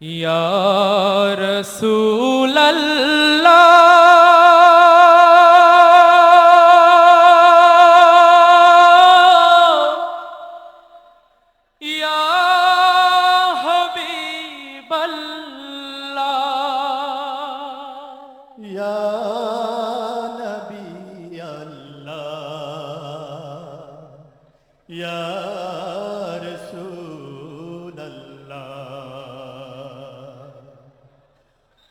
ইয়া রাসূলাল্লাহ ইয়া হাবিবাল্লাহ ইয়া নবী আল্লাহ ইয়া রাসূলুল্লাহ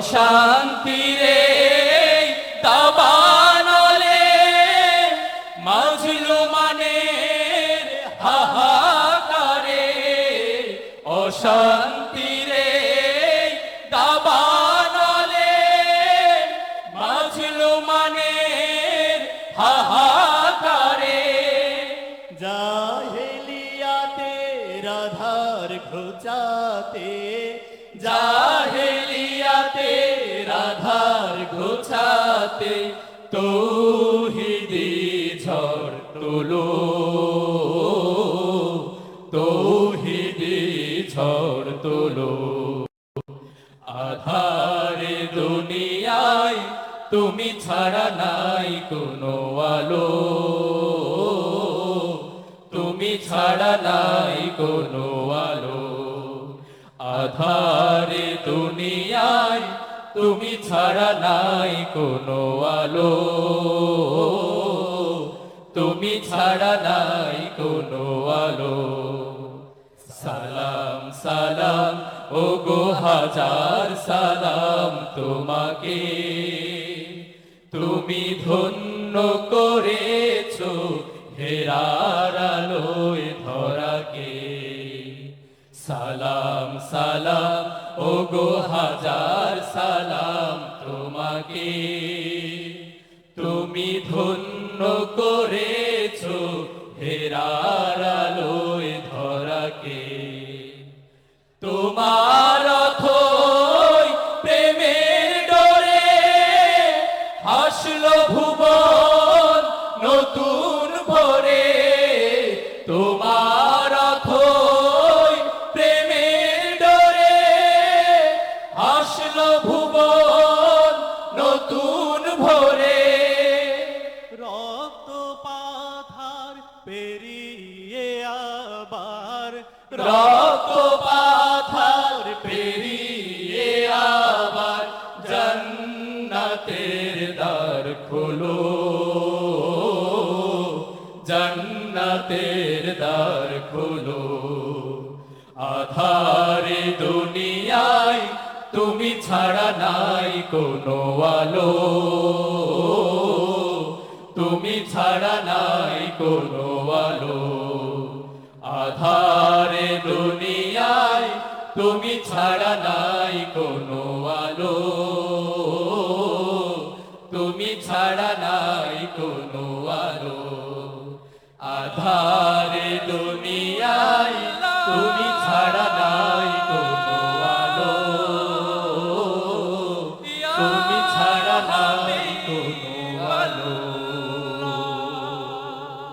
অশান্তিরে দাবানলে মাজলুমানের হাহাকারে। অশান্তিরে দাবানলে মাজলুমানের হাহাকারে। জাহেলিয়াতে রাধার ঘোচাতে জাহেলিয়াতে রাধার ঘোচাতে তৌহিদি ঝড় তোলো। তৌহিদি ঝড় তোলো। আধারে দুনিয়ায় তুমি ছাড়া নাই কোনো আলো। তুমি ছাড়া নাই কোনো আলো। আধারে দুনিয়ায় তুমি ছাড়া নাই কোনো আলো। তুমি ছাড়া নাই কোনো আলো। সালাম সালাম ও গো হাজার সালাম তোমাকে। তুমি ধন্য করেছ হেরার আলোয় ধরাকে। সালাম সালাম ও গো হাজার তোমাকে তুমি ধন্য করেছ হেরার আলোয় জান্নাতের দ্বার খোলো। আধারে দুনিয়ায় তুমি ছাড়া নাই কোনো আলো। তুমি ছাড়া নাই কোনো আলো। আধারে দুনিয়ায় তুমি ছাড়া নাই কোনো আলো। আলো আধারে দুনিয়ায় তুমি